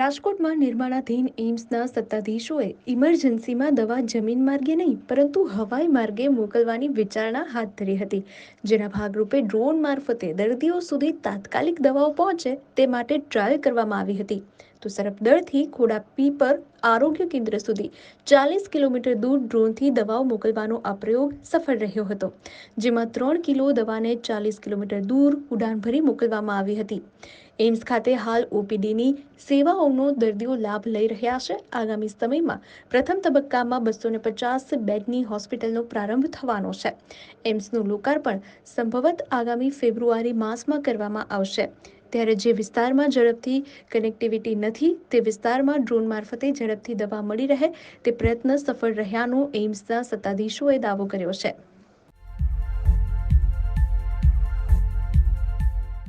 રાજકોટમાં નિર્માણાધીન એઇમ્સના સત્તાધીશોએ ઇમરજન્સીમાં દવા જમીન માર્ગે નહીં, પરંતુ હવાઈ માર્ગે મોકલવાની વિચારણા હાથ ધરી હતી, જેના ભાગરૂપે ડ્રોન મારફતે દર્દીઓ સુધી તાત્કાલિક દવાઓ પહોંચે તે માટે ટ્રાયલ કરવામાં આવી હતી. તો સરપદળથી ખોડા પીપર આરોગ્ય કેન્દ્ર સુધી ચાલીસ કિલોમીટર દૂર ડ્રોનથી દવાઓ મોકલવાનો આ પ્રયોગ સફળ રહ્યો હતો, જેમાં ત્રણ કિલો દવાને ચાલીસ કિલોમીટર દૂર ઉડાન ભરી મોકલવામાં આવી હતી. એમ્સ ખાતે હાલ ઓપીડીની સેવાઓનો દર્દીઓ લાભ લઈ રહ્યા છે. આગામી સમયમાં પ્રથમ તબક્કામાં બસો ને પચાસ બેડની હોસ્પિટલનો પ્રારંભ થવાનો છે. એમ્સનું લોકાર્પણ સંભવત આગામી ફેબ્રુઆરી માસમાં કરવામાં આવશે. ત્યારે જે વિસ્તારમાં ઝડપથી કનેક્ટિવિટી નથી, તે વિસ્તારમાં ડ્રોન મારફતે ઝડપથી દવા મળી રહે, તે પ્રયત્ન સફળ રહ્યાનો એમ્સના સત્તાધીશોએ દાવો કર્યો છે.